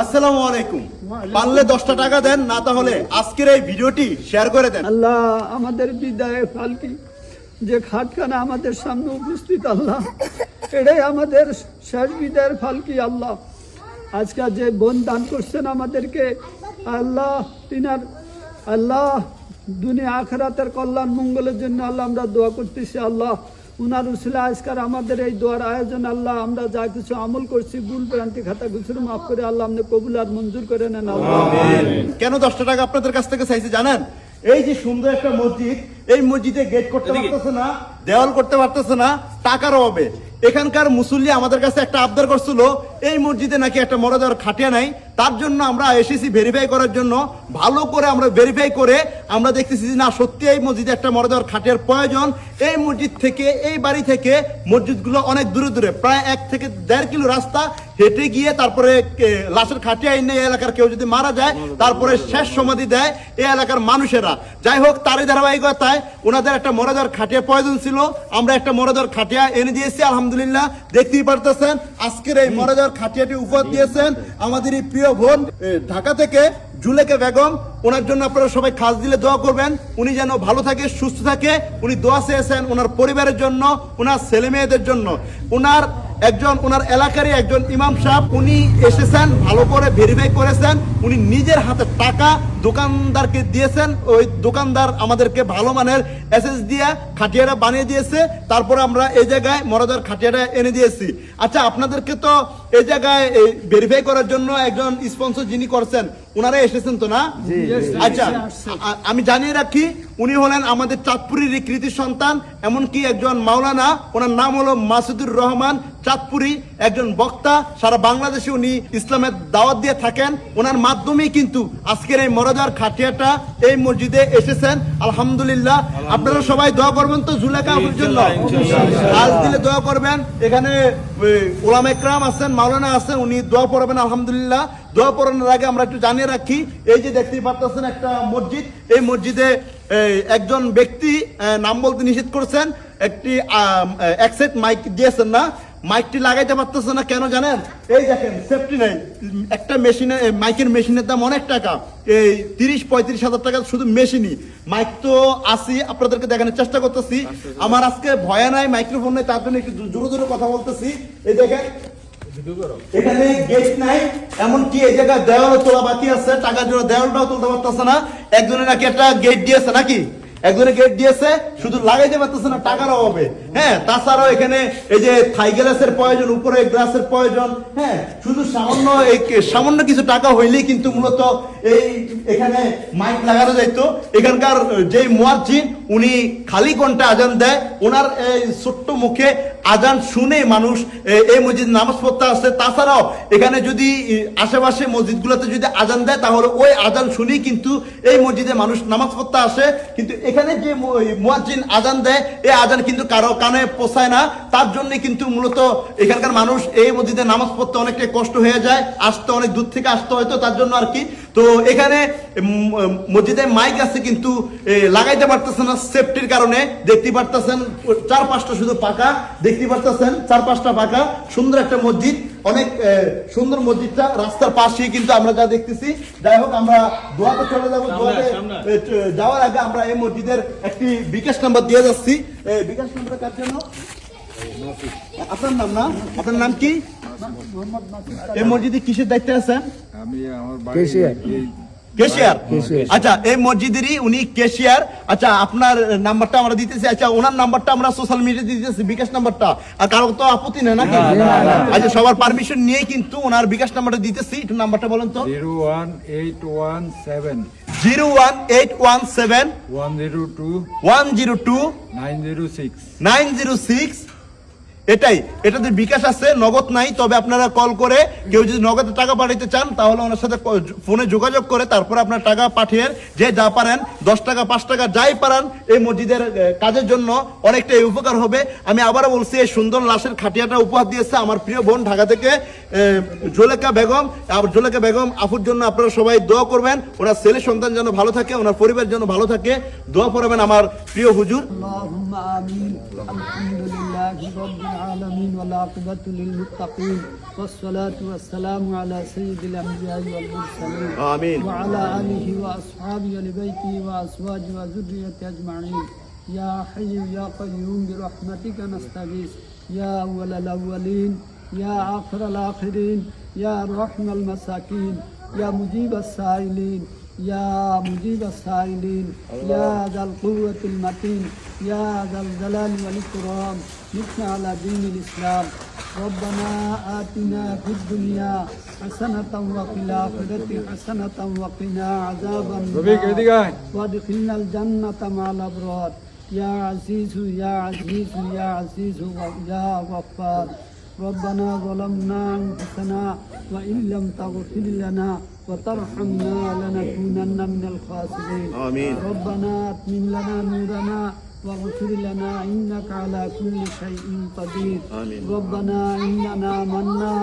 আসসালামু আলাইকুম। পারলে দশটা টাকা দেন না তাহলে আজকের এই ভিডিওটি শেয়ার করে দেন। আল্লাহ আমাদের বিদায় ফালকি যে খাটখানা আমাদের সামনে উপস্থিত আল্লাহ এটাই আমাদের শেষ বিদায়ের ফালকি আল্লাহ। আজকে যে বোন দান করছেন আমাদেরকে আল্লাহ তিনার আল্লাহ দুনিয়া আখরাতের কল্যাণ মঙ্গলের জন্য আল্লাহ আমরা দোয়া করতেছি আল্লাহ। উনার উসিলা আজকার আমাদের এই দোয়ার আয়োজন আল্লাহ আমরা যা কিছু আমল করছি ভুল প্রান্তি খাতা গুছুর মাফ করে আল্লাহ আপনি কবুল আর মঞ্জুর করে নেন কেন দশটা টাকা আপনাদের কাছ থেকে চাইছে জানেন? এই যে সুন্দর একটা মসজিদ এই মসজিদে গেট করতে পারতেছে না দেওয়াল করতে পারতেছে না টাকার অভাবে। এখানকার মুসল্লি আমাদের কাছে একটা আবদার করছিল এই মসজিদে নাকি একটা মরদেওয়ার খাটিয়া নাই? তার জন্য আমরা এসেছি ভেরিফাই করার জন্য। ভালো করে আমরা ভেরিফাই করে আমরা দেখতেছি যে না, সত্যি এই মসজিদে একটা মরদেওয়ার খাটিয়ার প্রয়োজন। এই মসজিদ থেকে, এই বাড়ি থেকে মসজিদগুলো অনেক দূরে দূরে, প্রায় এক থেকে দেড় কিলো রাস্তা। হেঁটে গিয়ে তারপরে লাশের খাটিয়া এনে এলাকার কেউ যদি মারা যায়, তারপরে শেষ সমাধি দেয় এই এলাকার মানুষেরা। যাই হোক, তারই ধারাবাহিকতায় ওনাদের একটা মরদার খাটিয়া প্রয়োজন ছিল। আমরা একটা মরদার খাটিয়া এনে দিয়েছি, আলহামদুলিল্লাহ। দেখতেই পারতেছেন, আজকের এই মরদার খাটিয়াটি উপহার দিয়েছেন আমাদের এই প্রিয় বোন ঢাকা থেকে জুলেকে বেগম। ওনার জন্য আপনারা সবাই খাস দিলে দোয়া করবেন। উনি যেন ভালো থাকে, সুস্থ থাকে। উনি দোয়া চেয়েছেন ওনার পরিবারের জন্য, ওনার ছেলে মেয়েদের জন্য। ওনার একজন ওনার এলাকারই একজন ইমাম সাহেব, উনি এসেছেন, ভালো করে ভেরিফাই করেছেন, উনি নিজের হাতে টাকা দোকানদারকে দিয়েছেন, ওই দোকানদার আমাদেরকে ভালো মানের এসএস দিয়ে খাটিয়াটা বানিয়ে দিয়েছে, তারপর আমরা এই জায়গায় মরদার খাটিয়াটা এনে দিয়েছি। আচ্ছা আপনাদেরকে তো এই জায়গায় ভেরিফাই করার জন্য একজন স্পন্সর যিনি করছেন ওনারা এসেছেন তো না? আচ্ছা আমি জানিয়ে রাখি উনি হলেন আমাদের চাঁদপুরের কৃতি সন্তান এমনকি একজন মাওলানা ওনার নাম হলো মাসুদুর রহমান চাঁদপুরি একজন বক্তা। সারা বাংলাদেশে উনি ইসলামের দাওয়াত দিয়ে থাকেন। ওনার মাধ্যমেই কিন্তু আজকের এই মরদার খাটিয়াটা এই মসজিদে এসেছেন। আলহামদুলিল্লাহ। আপনারা সবাই দোয়া করবেন তো জুলেখা আপুর জন্য আজ দিলে দোয়া করবেন। এখানে ওলাম একরাম আছেন মাওলানা আছেন উনি দোয়া পড়বেন আলহামদুলিল্লাহ। দোয়া পড়ানোর আগে আমরা একটু জানিয়ে রাখি। এই যে দেখতেই পাচ্ছেন একটা মসজিদ। এই মসজিদে একজন ব্যক্তি নাম বলতে নিষেধ করেছেন। একটি এক মাইক দিয়েছেন না। মাইকটি লাগাইতে পারতেছে না কেন জানেন? এই দেখেন সেফটি নাই। একটা মেশিনে মাইকের মেশিনের দাম অনেক টাকা। এই তিরিশ পঁয়ত্রিশ হাজার টাকা শুধু মেশিনই। মাইক তো আসি আপনাদেরকে দেখানোর চেষ্টা করতেছি। আমার আজকে ভয় নাই মাইক্রোফোন নাই তার জন্য একটু জোরে জোরে কথা বলতেছি। এই দেখেন এখানে গেট নাই, এমনকি এই জায়গায় দেওয়ালও তোলা বাকি আছে টাকার জন্য দেওয়ালটাও তুলতে পারতেছে না। একজনে নাকি একটা গেট দিয়েছে নাকি? একজনে গেট দিয়েছে, শুধু লাগাইতে পারতেছে না, টাকার অভাবে। হ্যাঁ তাছাড়াও এখানে এই যে থাই গ্লাসের প্রয়োজন, উপরে গ্লাসের প্রয়োজন হ্যাঁ শুধু সামান্য সামান্য কিছু টাকা হইলেই কিন্তু মূলত এই এখানে মাইক লাগানো যাইতো। এখানকার যে মুয়াজ্জিন, উনি খালি কণ্ঠে আজান দেয়, ওনার এই ছোট্ট মুখে আজান শুনে মানুষ এই মসজিদ নামাজ পড়তে আসছে তাছাড়াও, এখানে যদি আশেপাশে মসজিদগুলোতে যদি আজান দেয়, তাহলে ওই আজান শুনেই কিন্তু এই মসজিদে মানুষ নামাজ পড়তে আসে। কিন্তু এখানে যে মুয়াজ্জিন আজান দেয় এই আজান কিন্তু কারও কানে পোষায় না। তার জন্য কিন্তু মূলত এখানকার মানুষ এই মসজিদে নামাজ পড়তে অনেকটাই কষ্ট হয়ে যায়, আসতে অনেক দূর থেকে আসতে হয়তো, তার জন্য আর কি। তো এখানে মসজিদে মাইক আছে কিন্তু লাগাইতে পারতেছে না সেফটির কারণে। দেখতে পারতেছেন চার পাঁচটা শুধু পাকা। দেখতে পারতেছেন চার পাঁচটা পাকা। সুন্দর একটা মসজিদ। অনেক সুন্দর মসজিদটা। রাস্তার পাশেই কিন্তু আমরা যা দেখতেছি। যাই হোক আমরা দোয়াতে চলে যাব। দোয়াতে যাওয়ার আগে আমরা এই মসজিদের একটি বিকাশ নাম্বার দিয়ে যাচ্ছি। বিকাশ নাম্বার কার জন্য? আপনার নাম না? আপনার নাম কি? এই মসজিদে কিসের দায়িত্বে আছেন? আমি আমার বাড়ি কেশিয়ার আচ্ছা এই মসজিদেরই উনি কেশিয়ার আচ্ছা আপনার নাম্বারটা আমরা দিতেছি। আচ্ছা ওনার নাম্বারটা আমরা সোশ্যাল মিডিয়াতে দিতেছি বিকাশ নাম্বারটা। আর কারও তো আপত্তি নেই নাকি? আচ্ছা সবার পারমিশন নিয়ে কিন্তু ওনার বিকাশ নাম্বারটা দিতেছি। একটু নাম্বারটা বলেন তো। Zero one eight one seven. Zero one eight one seven. One zero two one zero two nine zero six. Nine zero six. এটাই। এটাতে বিকাশ আছে নগদ নাই, তবে আপনারা কল করে কেউ যদি নগদে টাকা পাঠাইতে চান, তাহলে ওনার সাথে ফোনে যোগাযোগ করে তারপরে আপনার টাকা পাঠিয়ে যে যা পারেন, দশ টাকা, পাঁচ টাকা যাই পারেন, এই মসজিদের কাজের জন্য অনেকটাই উপকার হবে। আমি আবারও বলছি, এই সুন্দর লাশের খাটিয়াটা উপহার দিয়েছে আমার প্রিয় বোন ঢাকা থেকে জোলেকা বেগম। আর জোলেকা বেগম আফুর জন্য আপনারা সবাই দোয়া করবেন। ওনার ছেলে সন্তান যেন ভালো থাকে, ওনার পরিবার যেন ভালো থাকে। দোয়া করবেন আমার প্রিয় হুজুর। العالمين والعاقبة للمتقين والصلاة والسلام على سيد الأنبياء والمرسلين. آمين. وعلى آله وأصحابه ولبيته وأزواجه وذريته أجمعين. يا حي يا قيوم برحمتك نستغيث. يا أول الأولين يا آخر الآخرين يا رحم المساكين يا مجيب السائلين. يا مجيب السائلين يا ذا القوة المتين يا ذا الجلال والإكرام متنا على دين الإسلام. ربنا آتنا في الدنيا حسنة وفي الآخرة حسنة وقنا عذاب النار. وادخلنا الجنة مع الأبرار. يا عزيز يا عزيز يا عزيز يا غفار. ربنا ظلمنا أنفسنا وإن لم تغفر لنا وترحمنا لنكونن من الخاسرين. آمين. ربنا أتمم لنا نورنا واغفر لنا إنك على كل شيء قدير. آمين. ربنا إننا منا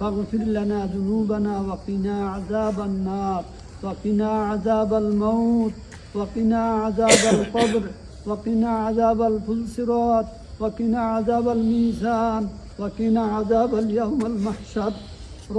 فاغفر لنا ذنوبنا وقنا عذاب النار. وقنا عذاب الموت. وقنا عذاب القبر. وقنا عذاب الفلسرات وقنا عذاب الميزان. وقنا عذاب اليوم المحشر.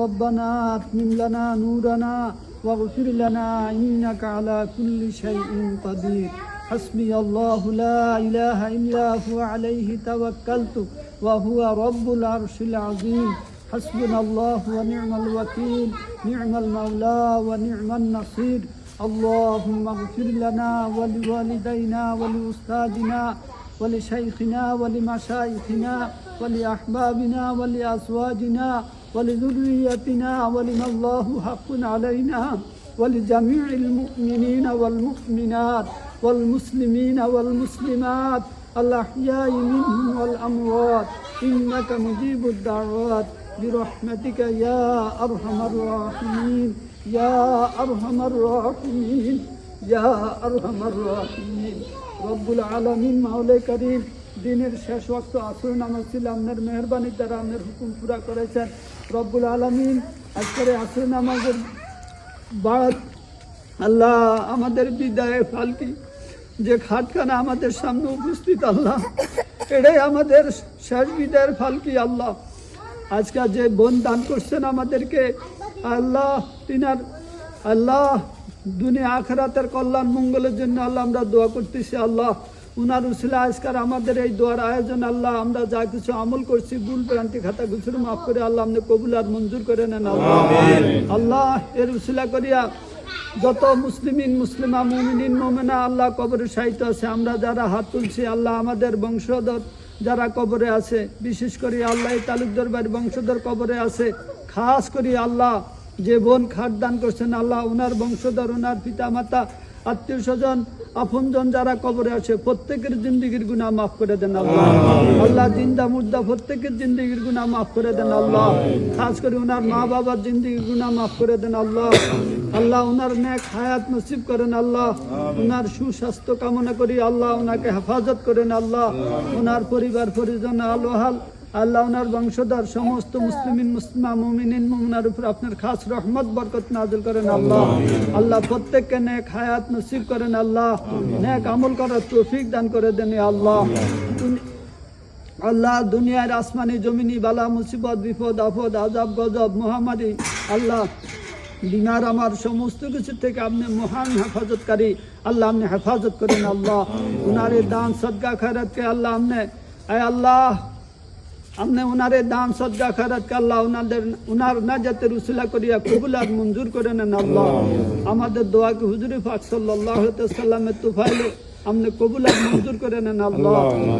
ربنا أتمم لنا نورنا واغفر لنا إنك على كل شيء قدير. حسبي الله لا إله إلا هو عليه توكلت وهو رب العرش العظيم. حسبنا الله ونعم الوكيل. نعم المولى ونعم النصير. اللهم اغفر لنا ولوالدينا ولأستاذنا ولشيخنا ولمشايخنا ولأحبابنا ولأزواجنا ولذريتنا ولمن الله حق علينا ولجميع المؤمنين والمؤمنات والمسلمين والمسلمات الأحياء منهم والأموات. إنك مجيب الدعوات. برحمتك يا أرحم الراحمين. يا أرحم الراحمين. يا أرحم الراحمين. রব্বুল আলমিন মাহলে করিম দিনের শেষ অক্ত আসর নামাজ ছিল আপনার মেহরবানির দ্বারা আপনার হুকুম পুরা করেছেন। রব্বুল আলমিন আজকের আসর নামাজের বাদ আল্লাহ আমাদের বিদায় ফালকি, যে খাটখানা আমাদের সামনে উপস্থিত আল্লাহ, এটাই আমাদের শেষ বিদায়ের ফালকি আল্লাহ। আজকে যে বোন দান করছেন আমাদেরকে, আল্লাহ তিনার, আল্লাহ দুনিয়া আখরাতের কল্যাণ মঙ্গলের জন্য আল্লাহ আমরা দোয়া করতেছি আল্লাহ। উনার উসিলা আজকার আমাদের এই দোয়ার আয়োজন আল্লাহ আমরা যা কিছু আমল করছি ভুল প্রান্তি খাতা গুছুর মাফ করে আল্লাহ আপনি কবুল আর মঞ্জুর করে নেন আল্লাহ। আল্লাহ এর উসিলা করিয়া যত মুসলিমিন মুসলিমা মুমিনিন মোমেনা আল্লাহ কবরে সাহিত্য আছে আমরা যারা হাত তুলছি আল্লাহ আমাদের বংশধর যারা কবরে আছে বিশেষ করে আল্লাহ এই তালুকদার বাড়ির বংশধর কবরে আছে খাস করি আল্লাহ যে বোন খাট দান করছেন আল্লাহ ওনার বংশধর ওনার পিতা মাতা আত্মীয় স্বজন আপনজন যারা কবরে আছে প্রত্যেকের জিন্দিগির গুনাহ মাফ করে দেন আল্লাহ। আল্লাহ। জিন্দা মুর্দা প্রত্যেকের জিন্দিগির গুনাহ মাফ করে দেন আল্লাহ। খাস করে ওনার মা বাবার জিন্দিগির গুনাহ মাফ করে দেন আল্লাহ। আল্লাহ ওনার নেক হায়াত নসিব করেন আল্লাহ। ওনার সুস্বাস্থ্য কামনা করি আল্লাহ ওনাকে হেফাজত করেন আল্লাহ। ওনার পরিবার পরিজন আলোহাল আল্লাহ ওনার বংশধর সমস্ত মুসলিমিন মুসলিমা মুমিনিন মুমিনার উপর আপনার খাস রহমত বরকত নাজিল করেন আল্লাহ। আল্লাহ প্রত্যেককে নেক হায়াত নসিব করেন আল্লাহ। নেক আমল করার তৌফিক দান করে দেন আল্লাহ। আল্লাহ দুনিয়ার আসমানি জমিনি বালা মুসিবত বিপদ আপদ আজাব গজব মহামারী আল্লাহ বিমার আমার সমস্ত কিছু থেকে আপনি মহান হেফাজতকারী আল্লাহ আপনি হেফাজত করেন আল্লাহ। উনারে দান সদকা খৈরাতকে আল্লাহ আপনি আয় আল্লাহ। আপনি ওনারে দান সদকা খৈরাতকে আল্লাহ ওনাদের ওনার নাজাতের উসিলা করিয়া কবুল আর মঞ্জুর করে নেন আল্লাহ আমাদের দোয়াকে হুজুরি পাক সাল্লাল্লাহু আলাইহি সাল্লামের তুফাইলে আপনি কবুল আর মঞ্জুর করে নেন আল্লাহ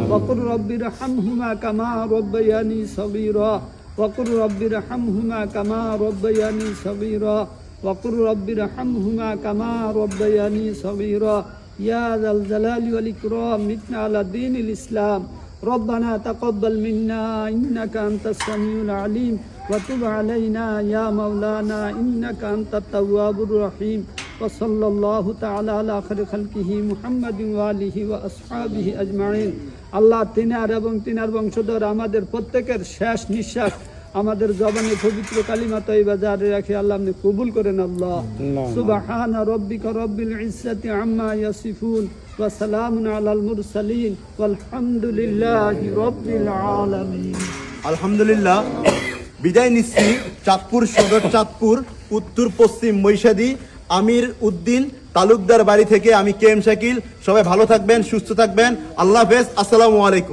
ওয়াকুর রব্বির হামহুমা কামা রব্বায়ানি সগীরা وقل رب ارحمهما كما ربياني صغيرا وقل رب ارحمهما كما ربياني صغيرا يا ذا الجلال والإكرام متنا على دين الإسلام ربنا تقبل منا إنك أنت السميع العليم وتب علينا يا مولانا إنك أنت التواب الرحيم وصلى الله تعالى على خير خلقه محمد وآله وأصحابه أجمعين আল্লাহ তিনার এবং তিনার বংশধর আমাদের প্রত্যেকের শেষ নিঃশ্বাস আমাদের জবানে পবিত্র কালিমা তৈবা জারি রাখে আল্লাহ আপনি কবুল করেন আল্লাহ। সুবহান রব্বিকা রব্বিল ইজ্জাতি আম্মা ইয়াসিফুন ওয়া সালামুন আলাল মুরসালিন ওয়ালহামদুলিল্লাহি রব্বিল আলামিন। আলহামদুলিল্লাহ বিদায় নিচ্ছি চাঁদপুর সদর চাঁদপুর উত্তর পশ্চিম মৈশাদি আমির উদ্দিন তালুকদার বাড়ি থেকে আমি কে এম শাকিল। সবাই ভালো থাকবেন সুস্থ থাকবেন। আল্লাহ হাফেজ আসসালামু আলাইকুম।